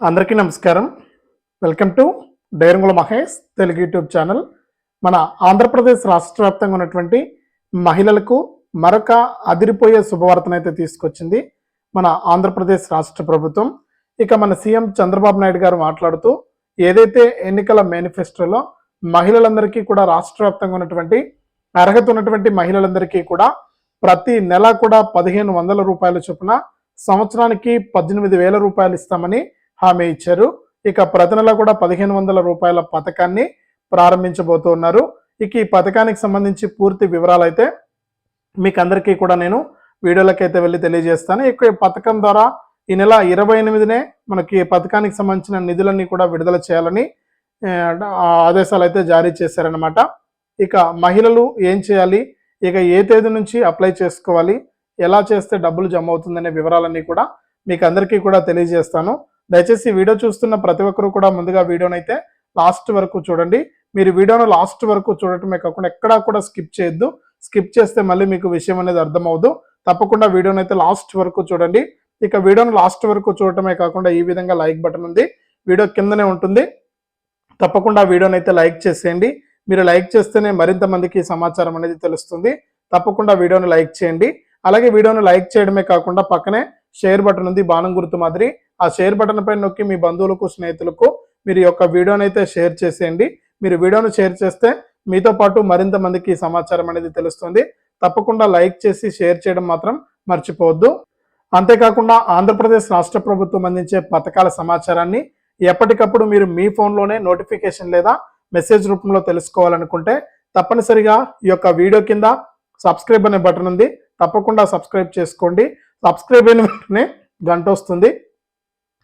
అందరికీ నమస్కారం. Welcome to Dairangula Mahesh Telugu YouTube channel. మన ఆంధ్రప్రదేశ్ రాష్ట్ర వ్యాప్తంగా ఉన్నటువంటి మహిళలకు మరొక అదిరిపోయే శుభవార్తనైతే తీసుకొచ్చింది మన ఆంధ్రప్రదేశ్ రాష్ట్ర ప్రభుత్వం. ఇక మన సీఎం చంద్రబాబు నాయుడు గారు మాట్లాడుతూ ఏదైతే ఎన్నికల మేనిఫెస్టోలో మహిళలందరికీ కూడా రాష్ట్ర వ్యాప్తంగా ఉన్నటువంటి అర్హత ఉన్నటువంటి మహిళలందరికీ కూడా ప్రతి నెల కూడా పదిహేను వందల రూపాయల చొప్పున సంవత్సరానికి పద్దెనిమిది వేల రూపాయలు ఇస్తామని హామీ ఇచ్చారు. ఇక ప్రతి నెల కూడా పదిహేను వందల రూపాయల పథకాన్ని ప్రారంభించబోతున్నారు ఇక ఈ పథకానికి సంబంధించి పూర్తి వివరాలు అయితే మీకు అందరికీ కూడా నేను వీడియోలకైతే వెళ్ళి తెలియజేస్తాను. ఇక ఈ పథకం ద్వారా ఈ నెల ఇరవై ఎనిమిదినే మనకి పథకానికి సంబంధించిన నిధులన్నీ కూడా విడుదల చేయాలని ఆదేశాలు అయితే జారీ చేశారనమాట ఇక మహిళలు ఏం చేయాలి? ఇక ఏ తేదీ నుంచి అప్లై చేసుకోవాలి? ఎలా చేస్తే డబ్బులు జమ అవుతుందనే వివరాలన్నీ కూడా మీకు అందరికీ కూడా తెలియజేస్తాను. దయచేసి వీడియో చూస్తున్న ప్రతి ఒక్కరు కూడా ముందుగా వీడియోనైతే అయితే లాస్ట్ వరకు చూడండి. మీరు వీడియోను లాస్ట్ వరకు చూడటమే కాకుండా ఎక్కడా కూడా స్కిప్ చేయొద్దు. స్కిప్ చేస్తే మళ్ళీ మీకు విషయం అనేది అర్థమవుదు. తప్పకుండా వీడియోని అయితే లాస్ట్ వరకు చూడండి. ఇక వీడియోను లాస్ట్ వరకు చూడటమే కాకుండా ఈ విధంగా లైక్ బటన్ ఉంది. వీడియో కిందనే ఉంటుంది. తప్పకుండా వీడియోని అయితే లైక్ చేసేయండి. మీరు లైక్ చేస్తేనే మరింత మందికి సమాచారం అనేది తెలుస్తుంది. తప్పకుండా వీడియోని లైక్ చేయండి. అలాగే వీడియోను లైక్ చేయడమే కాకుండా పక్కనే షేర్ బటన్ ఉంది బాణం గుర్తు మాదిరి. ఆ షేర్ బటన్ పైన నొక్కి మీ బంధువులకు స్నేహితులకు మీరు యొక్క వీడియోని అయితే షేర్ చేసేయండి. మీరు వీడియోను షేర్ చేస్తే మీతో పాటు మరింత మందికి సమాచారం అనేది తెలుస్తుంది. తప్పకుండా లైక్ చేసి షేర్ చేయడం మాత్రం మర్చిపోవద్దు. అంతేకాకుండా ఆంధ్రప్రదేశ్ రాష్ట్ర ప్రభుత్వం అందించే పథకాల సమాచారాన్ని ఎప్పటికప్పుడు మీరు మీ ఫోన్లోనే నోటిఫికేషన్ లేదా మెసేజ్ రూపంలో తెలుసుకోవాలనుకుంటే తప్పనిసరిగా ఈ యొక్క వీడియో కింద సబ్స్క్రైబ్ అనే బటన్ ఉంది. తప్పకుండా సబ్స్క్రైబ్ చేసుకోండి. సబ్స్క్రైబ్ అయిన వెంటనే గంట వస్తుంది.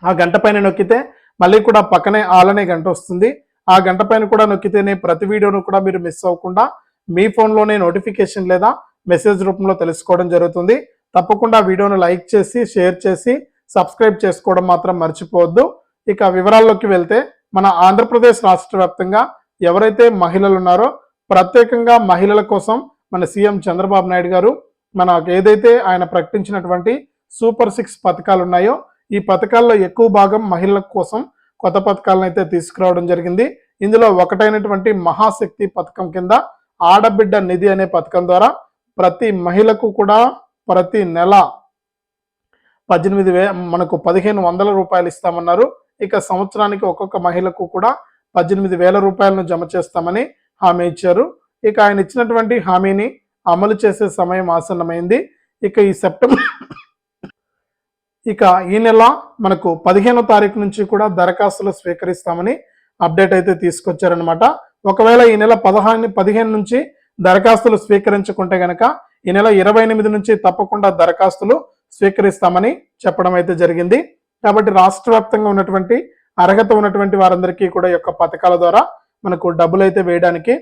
ఆ గంట పైన నొక్కితే మళ్ళీ కూడా పక్కనే ఆల్ అనే గంట వస్తుంది. ఆ గంట పైన కూడా నొక్కితేనే ప్రతి వీడియోను కూడా మీరు మిస్ అవ్వకుండా మీ ఫోన్లోనే నోటిఫికేషన్ లేదా మెసేజ్ రూపంలో తెలుసుకోవడం జరుగుతుంది. తప్పకుండా వీడియోను లైక్ చేసి షేర్ చేసి సబ్స్క్రైబ్ చేసుకోవడం మాత్రం మర్చిపోవద్దు. ఇక వివరాల్లోకి వెళ్తే మన ఆంధ్రప్రదేశ్ రాష్ట్ర వ్యాప్తంగా ఎవరైతే మహిళలు ఉన్నారో ప్రత్యేకంగా మహిళల కోసం మన సీఎం చంద్రబాబు నాయుడు గారు మనకు ఏదైతే ఆయన ప్రకటించినటువంటి సూపర్ సిక్స్ పథకాలు ఉన్నాయో ఈ పథకాల్లో ఎక్కువ భాగం మహిళల కోసం కొత్త పథకాలను అయితే తీసుకురావడం జరిగింది. ఇందులో ఒకటైనటువంటి మహాశక్తి పథకం కింద ఆడబిడ్డ నిధి అనే పథకం ద్వారా ప్రతి మహిళకు కూడా ప్రతి నెల పద్దెనిమిది వే మనకు పదిహేను వందల రూపాయలు ఇస్తామన్నారు. ఇక సంవత్సరానికి ఒక్కొక్క మహిళకు కూడా పద్దెనిమిది వేల రూపాయలను జమ చేస్తామని హామీ ఇచ్చారు. ఇక ఆయన ఇచ్చినటువంటి హామీని అమలు చేసే సమయం ఆసన్నమైంది. ఇక ఈ సెప్టెంబర్ ఇక ఈ నెల మనకు పదిహేనో తారీఖు నుంచి కూడా దరఖాస్తులు స్వీకరిస్తామని అప్డేట్ అయితే తీసుకొచ్చారనమాట ఒకవేళ ఈ నెల పదహారు పదిహేను నుంచి దరఖాస్తులు స్వీకరించుకుంటే గనక ఈ నెల ఇరవై ఎనిమిది నుంచి తప్పకుండా దరఖాస్తులు స్వీకరిస్తామని చెప్పడం అయితే జరిగింది. కాబట్టి రాష్ట్ర వ్యాప్తంగా ఉన్నటువంటి అర్హత ఉన్నటువంటి వారందరికీ కూడా ఈ యొక్క పథకాల ద్వారా మనకు డబ్బులు అయితే వేయడానికి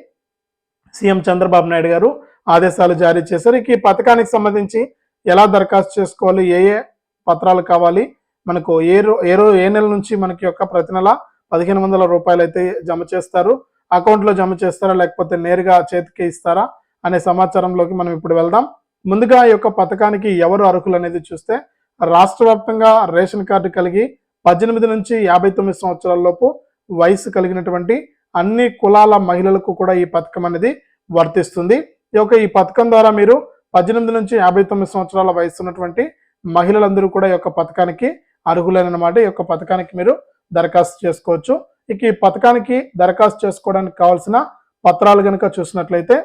సీఎం చంద్రబాబు నాయుడు గారు ఆదేశాలు జారీ చేశారు ఇక ఈ పథకానికి సంబంధించి ఎలా దరఖాస్తు చేసుకోవాలి ఏ ఏ పత్రాలు కావాలి మనకు ఏ రో ఏ రో ఏ నెల నుంచి మనకి యొక్క ప్రతి నెల పదిహేను వందల రూపాయలు అయితే జమ చేస్తారు అకౌంట్లో జమ చేస్తారా లేకపోతే నేరుగా చేతికి ఇస్తారా అనే సమాచారంలోకి మనం ఇప్పుడు వెళ్దాం. ముందుగా ఈ యొక్క పథకానికి ఎవరు అర్హులు అనేది చూస్తే రాష్ట్ర వ్యాప్తంగా రేషన్ కార్డు కలిగి పద్దెనిమిది నుంచి యాభై తొమ్మిది సంవత్సరాల లోపు వయసు కలిగినటువంటి అన్ని కులాల మహిళలకు కూడా ఈ పథకం అనేది వర్తిస్తుంది. ఈ యొక్క ఈ పథకం ద్వారా మీరు పద్దెనిమిది నుంచి యాభై తొమ్మిది సంవత్సరాల వయసు ఉన్నటువంటి మహిళలందరూ కూడా ఈ యొక్క పథకానికి అర్హులైనమాట ఈ యొక్క పథకానికి మీరు దరఖాస్తు చేసుకోవచ్చు. ఇక ఈ పథకానికి దరఖాస్తు చేసుకోవడానికి కావాల్సిన పత్రాలు కనుక చూసినట్లయితే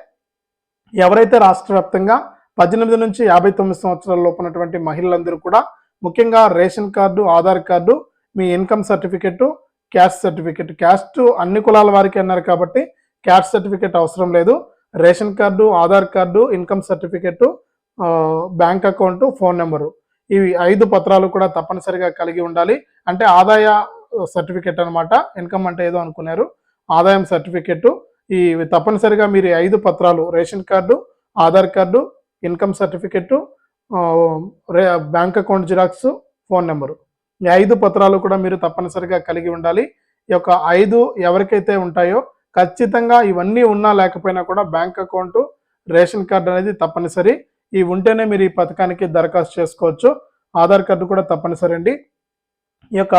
ఎవరైతే రాష్ట్ర వ్యాప్తంగా పద్దెనిమిది నుంచి యాభై తొమ్మిది సంవత్సరాల లోపు ఉన్నటువంటి మహిళలందరూ కూడా ముఖ్యంగా రేషన్ కార్డు ఆధార్ కార్డు మీ income certificate caste certificate caste అన్ని కులాల వారికి అన్నారు కాబట్టి క్యాస్ట్ సర్టిఫికెట్ అవసరం లేదు. Ration card Aadhaar card income certificate bank account phone number. ఇవి ఐదు పత్రాలు కూడా తప్పనిసరిగా కలిగి ఉండాలి. అంటే ఆదాయ సర్టిఫికెట్ అనమాట ఇన్కమ్ అంటే ఏదో అనుకున్నారు. ఆదాయం సర్టిఫికెట్. ఈ తప్పనిసరిగా మీరు ఐదు పత్రాలు ration card Aadhaar card income certificate bank account xerox phone number. ఈ ఐదు పత్రాలు కూడా మీరు తప్పనిసరిగా కలిగి ఉండాలి. ఈ యొక్క ఐదు ఎవరికైతే ఉంటాయో ఖచ్చితంగా ఇవన్నీ ఉన్నా లేకపోయినా కూడా బ్యాంక్ అకౌంట్ రేషన్ కార్డు అనేది తప్పనిసరి. ఇవి ఉంటేనే మీరు ఈ పథకానికి దరఖాస్తు చేసుకోవచ్చు. ఆధార్ కార్డు కూడా తప్పనిసరి అండి. ఈ యొక్క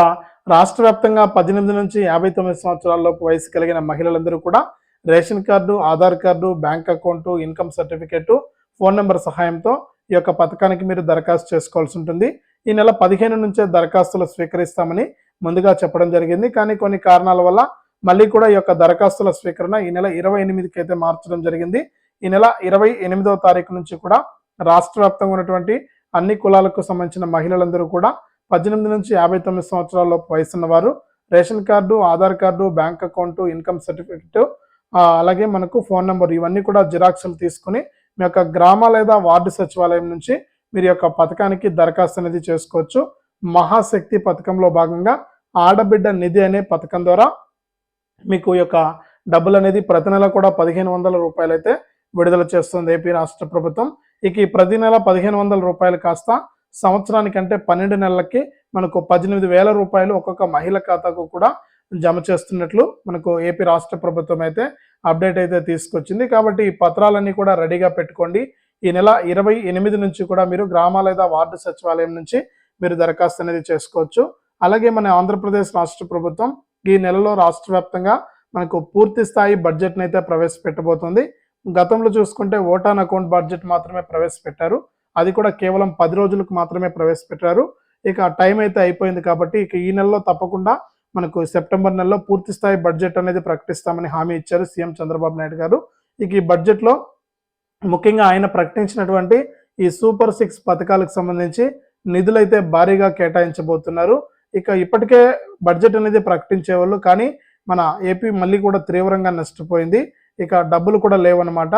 రాష్ట్ర వ్యాప్తంగా పద్దెనిమిది నుంచి యాభై తొమ్మిది సంవత్సరాలలోపు వయసు కలిగిన మహిళలందరూ కూడా ration card Aadhaar card bank account income certificate phone number సహాయంతో ఈ యొక్క పథకానికి మీరు దరఖాస్తు చేసుకోవాల్సి ఉంటుంది. ఈ నెల పదిహేను నుంచే దరఖాస్తులు స్వీకరిస్తామని ముందుగా చెప్పడం జరిగింది. కానీ కొన్ని కారణాల వల్ల మళ్ళీ కూడా ఈ యొక్క దరఖాస్తుల స్వీకరణ ఈ నెల ఇరవై ఎనిమిదికి అయితే మార్చడం జరిగింది. ఈ నెల ఇరవై ఎనిమిదవ తారీఖు నుంచి కూడా రాష్ట్ర వ్యాప్తంగా ఉన్నటువంటి అన్ని కులాలకు సంబంధించిన మహిళలందరూ కూడా పద్దెనిమిది నుంచి యాభై తొమ్మిది సంవత్సరాల లోపు వయసున్న వారు ration card Aadhaar card bank account income certificate అలాగే మనకు ఫోన్ నెంబర్ ఇవన్నీ కూడా జిరాక్స్లు తీసుకుని మీ యొక్క గ్రామ లేదా వార్డు సచివాలయం నుంచి మీరు యొక్క పథకానికి దరఖాస్తు అనేది చేసుకోవచ్చు. మహాశక్తి పథకంలో భాగంగా ఆడబిడ్డ నిధి అనే పథకం ద్వారా మీకు యొక్క డబ్బులు అనేది ప్రతి నెల కూడా పదిహేను వందల రూపాయలు అయితే విడుదల చేస్తుంది ఏపీ రాష్ట్ర ప్రభుత్వం. ఇక ఈ ప్రతి నెల పదిహేను వందల రూపాయలు కాస్త సంవత్సరానికంటే పన్నెండు నెలలకి మనకు పద్దెనిమిది వేల రూపాయలు ఒక్కొక్క మహిళ ఖాతాకు కూడా జమ చేస్తున్నట్లు మనకు ఏపీ రాష్ట్ర ప్రభుత్వం అయితే అప్డేట్ అయితే తీసుకొచ్చింది. కాబట్టి ఈ పత్రాలన్నీ కూడా రెడీగా పెట్టుకోండి. ఈ నెల ఇరవై ఎనిమిది నుంచి కూడా మీరు గ్రామ లేదా వార్డు సచివాలయం నుంచి మీరు దరఖాస్తు అనేది చేసుకోవచ్చు. అలాగే మన ఆంధ్రప్రదేశ్ రాష్ట్ర ప్రభుత్వం ఈ నెలలో రాష్ట్ర వ్యాప్తంగా మనకు పూర్తి స్థాయి బడ్జెట్ని అయితే ప్రవేశపెట్టబోతుంది. గతంలో చూసుకుంటే ఓటాన్ అకౌంట్ బడ్జెట్ మాత్రమే ప్రవేశపెట్టారు. అది కూడా కేవలం పది రోజులకు మాత్రమే ప్రవేశపెట్టారు. ఇక టైం అయితే అయిపోయింది కాబట్టి ఇక ఈ నెలలో తప్పకుండా మనకు సెప్టెంబర్ నెలలో పూర్తి స్థాయి బడ్జెట్ అనేది ప్రకటిస్తామని హామీ ఇచ్చారు సీఎం చంద్రబాబు నాయుడు గారు. ఇక ఈ బడ్జెట్లో ముఖ్యంగా ఆయన ప్రకటించినటువంటి ఈ సూపర్ సిక్స్ పథకాలకు సంబంధించి నిధులైతే భారీగా కేటాయించబోతున్నారు. ఇక ఇప్పటికే బడ్జెట్ అనేది ప్రకటించేవాళ్ళు కానీ మన ఏపీ మళ్ళీ కూడా తీవ్రంగా నష్టపోయింది. ఇక డబ్బులు కూడా లేవన్నమాట.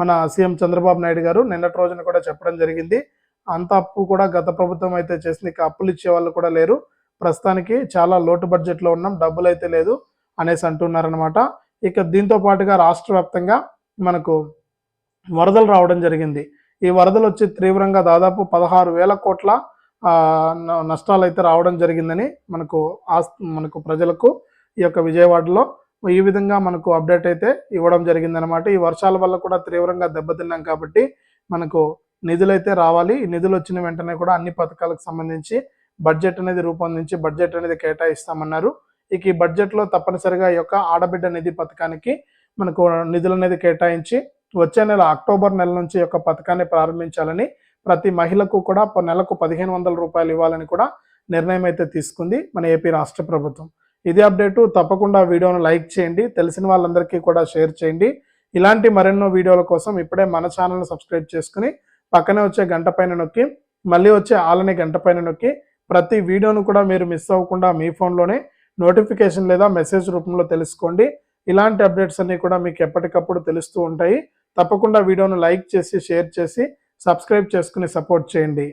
మన సీఎం చంద్రబాబు నాయుడు గారు నిన్నటి రోజున కూడా చెప్పడం జరిగింది. అంత అప్పు కూడా గత ప్రభుత్వం అయితే చేసింది. ఇక అప్పులు ఇచ్చే వాళ్ళు కూడా లేరు. ప్రస్తుతానికి చాలా లోటు బడ్జెట్లో ఉన్నాం. డబ్బులు అయితే లేదు అనేసి అంటున్నారనమాట ఇక దీంతో పాటుగా రాష్ట్ర వ్యాప్తంగా మనకు వరదలు రావడం జరిగింది. ఈ వరదలు వచ్చి తీవ్రంగా దాదాపు పదహారు వేల కోట్ల నష్టాలు అయితే రావడం జరిగిందని మనకు మనకు ప్రజలకు ఈ యొక్క విజయవాడలో ఈ విధంగా మనకు అప్డేట్ అయితే ఇవ్వడం జరిగిందనమాట ఈ వర్షాల వల్ల కూడా తీవ్రంగా దెబ్బతిన్నాం కాబట్టి మనకు నిధులు అయితే రావాలి. ఈ నిధులు వచ్చిన వెంటనే కూడా అన్ని పథకాలకు సంబంధించి బడ్జెట్ అనేది రూపొందించి బడ్జెట్ అనేది కేటాయిస్తామన్నారు. ఇక ఈ బడ్జెట్లో తప్పనిసరిగా ఈ యొక్క ఆడబిడ్డ నిధి పథకానికి మనకు నిధులు అనేది కేటాయించి వచ్చే నెల అక్టోబర్ నెల నుంచి ఈ యొక్క పథకాన్ని ప్రారంభించాలని ప్రతి మహిళకు కూడా నెలకు పదిహేను వందల రూపాయలు ఇవ్వాలని కూడా నిర్ణయం అయితే తీసుకుంది మన ఏపీ రాష్ట్ర ప్రభుత్వం. ఇది అప్డేటు. తప్పకుండా వీడియోను లైక్ చేయండి. తెలిసిన వాళ్ళందరికీ కూడా షేర్ చేయండి. ఇలాంటి మరెన్నో వీడియోల కోసం ఇప్పుడే మన ఛానల్ని సబ్స్క్రైబ్ చేసుకుని పక్కనే వచ్చే గంట పైన నొక్కి మళ్ళీ వచ్చే ఆలని గంట పైన నొక్కి ప్రతి వీడియోను కూడా మీరు మిస్ అవ్వకుండా మీ ఫోన్లోనే నోటిఫికేషన్ లేదా మెసేజ్ రూపంలో తెలుసుకోండి. ఇలాంటి అప్డేట్స్ అన్నీ కూడా మీకు ఎప్పటికప్పుడు తెలుస్తూ ఉంటాయి. తప్పకుండా వీడియోను లైక్ చేసి షేర్ చేసి సబ్స్క్రైబ్ చేసుకుని సపోర్ట్ చేయండి.